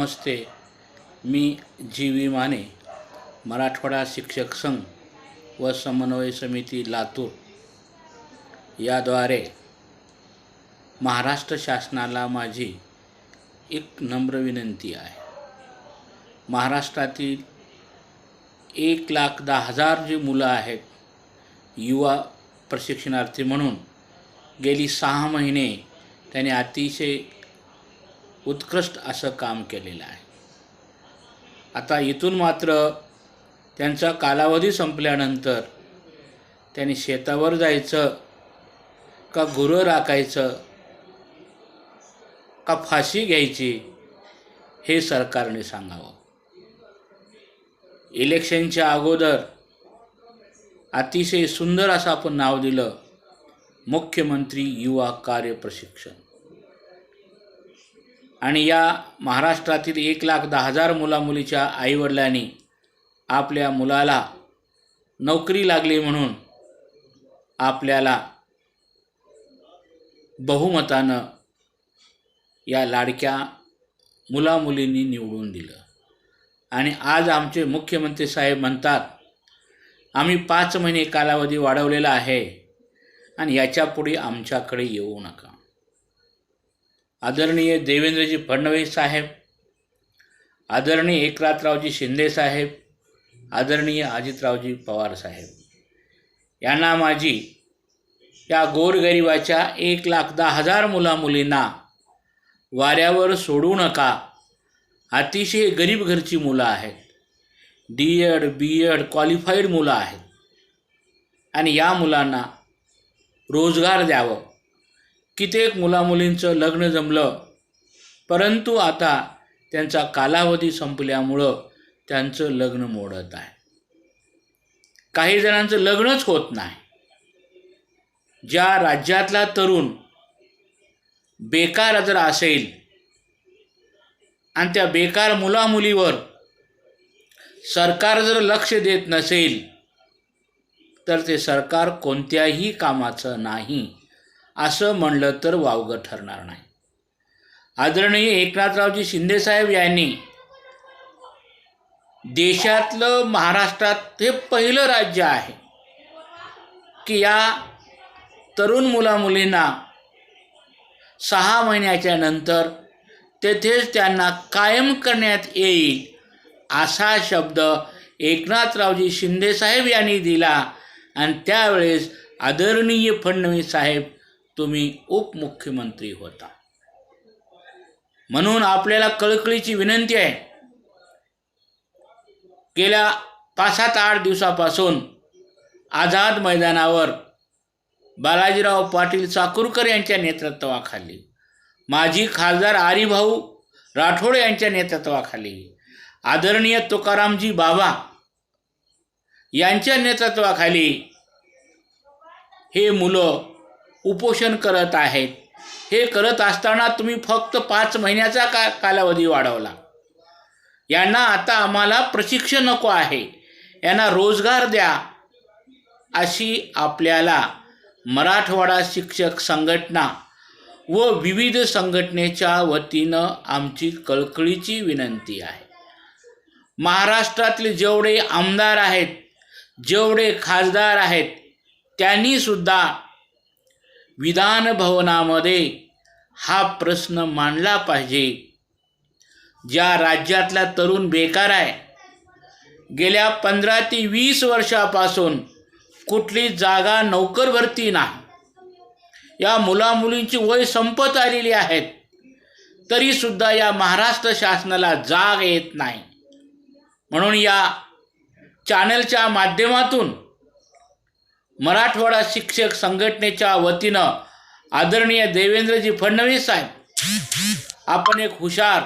नमस्ते. मी G V Mane Marathwada शिक्षक संघ व समन्वय समिती लातूर. याद्वारे महाराष्ट्र शासनाला माझी एक नम्र विनंती आहे. महाराष्ट्रातील एक लाख दहा हजार जी मुलं आहेत युवा प्रशिक्षणार्थी म्हणून गेली सहा महिने त्याने अतिशय उत्कृष्ट असं काम केलेलं आहे. आता इथून मात्र त्यांचा कालावधी संपल्यानंतर त्यांनी शेतावर जायचं का गुरं राखायचं का फाशी घ्यायची हे सरकारने सांगावं. इलेक्शनच्या अगोदर अतिशय सुंदर असं आपण नाव दिलं मुख्यमंत्री युवा कार्य प्रशिक्षण. आणि या महाराष्ट्रातील एक लाख दहा हजार मुलामुलीच्या आईवडिलांनी आपल्या मुलाला नोकरी लागली म्हणून आपल्याला बहुमतानं या लाडक्या मुलामुलींनी निवडून दिलं. आणि आज आमचे मुख्यमंत्री साहेब म्हणतात आम्ही पाच महिने कालावधी वाढवलेला आहे आणि याच्यापुढे आमच्याकडे येऊ नका. आदरणीय देवेंद्रजी फडणवीस साहेब आदरणीय एकनाथरावजी शिंदे साहेब आदरणीय अजितरावजी पवार साहेब. यांना माझी या गोरगरिबाच्या एक लाख दहा हजार मुलामुलींना वाऱ्यावर सोडू नका. अतिशय गरीब घरची मुलं आहेत. D Ed B Ed qualified मुलं आहेत. आणि या मुलांना रोजगार द्यावं. कित्येक मुलामुलींचं लग्न जमलं. परंतु आता त्यांचा कालावधी संपल्यामुळं त्यांचं लग्न मोडत आहे. काही जणांचं लग्नच होत नाही. ज्या राज्यातला तरुण बेकार जर असेल आणि त्या बेकार मुलामुलीवर सरकार जर लक्ष देत नसेल तर ते सरकार कोणत्याही कामाचं नाही. असं म्हणलं तर वावगं ठरणार नाही. आदरणीय एकनाथरावजी शिंदेसाहेब यांनी देशातलं महाराष्ट्रात हे पहिलं राज्य आहे की या तरुण मुलामुलींना सहा महिन्याच्या नंतर तेथेच त्यांना कायम करण्यात येईल असा शब्द एकनाथरावजी शिंदेसाहेब यांनी दिला. आणि त्यावेळेस आदरणीय फडणवीस साहेब तुम्ही उपमुख्यमंत्री होता. म्हणून आपल्याला कळकळीची विनंती आहे. गेल्या पाच सात आठ दिवसापासून आझाद मैदानावर बालाजीराव पाटील चाकूरकर यांच्या नेतृत्वाखाली माजी खासदार आरिभाऊ राठोड यांच्या नेतृत्वाखाली आदरणीय तुकारामजी बाबा यांच्या नेतृत्वाखाली हे मुलं उपोषण करत आहेत. हे करत असताना तुम्ही फक्त पाच महिन्याचा का कालावधी वाढवला. यांना आता आम्हाला प्रशिक्षण नको आहे. यांना रोजगार द्या अशी आपल्याला मराठवाडा शिक्षक संघटना व विविध संघटनेच्या वतीनं आमची कळकळीची विनंती आहे. महाराष्ट्रातले जेवढे आमदार आहेत जेवढे खासदार आहेत त्यांनीसुद्धा विधान भवनामध्ये हा प्रश्न मांडला पाहिजे. ज्या राज्यातला तरुण बेकार आहे गेल्या पंधरा ते वीस वर्षापासून कुठली जागा नोकर भरती नाही. या मुलामुलींची वय संपत आलेली आहेत तरीसुद्धा या महाराष्ट्र शासनाला जाग येत नाही. म्हणून या चॅनलच्या माध्यमातून मराठवाडा शिक्षक संघटनेच्या वतीनं आदरणीय देवेंद्रजी फडणवीस साहेब आपण एक हुशार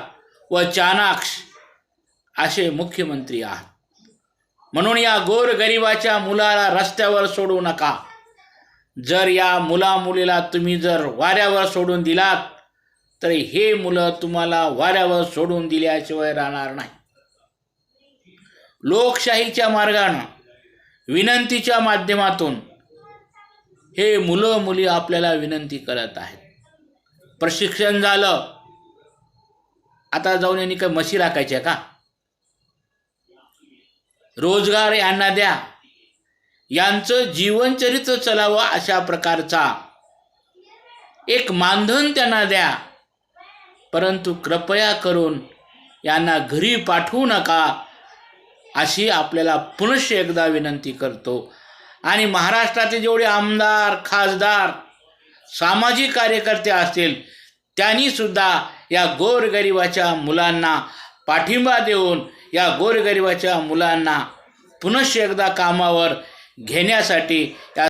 व चाणाक्ष असे मुख्यमंत्री आहात. म्हणून या गोरगरिबाच्या मुलाला रस्त्यावर सोडू नका. जर या मुला मुलीला तुम्ही जर वाऱ्यावर सोडून दिलात तर हे मुलं तुम्हाला वाऱ्यावर सोडून दिल्याशिवाय राहणार नाही. लोकशाहीच्या मार्गानं विनंतीच्या माध्यमातून हे मुलं मुली आपल्याला विनंती करत आहेत. प्रशिक्षण झालं. आता जाऊन यांनी काय म्हशी राखायच्या का? रोजगार यांना द्या. यांचं जीवनचरित्र चलावं अशा प्रकारचा एक मानधन त्यांना द्या. परंतु कृपया करून यांना घरी पाठवू नका. अशी आपल्याला पुनश्च एकदा विनंती करतो. आणि महाराष्ट्रातील जेवढे आमदार खासदार सामाजिक कार्यकर्ते असतील त्यांनीसुद्धा या गोरगरिबाच्या मुलांना पाठिंबा देऊन या गोरगरिबाच्या मुलांना पुनश्च एकदा कामावर घेण्यासाठी या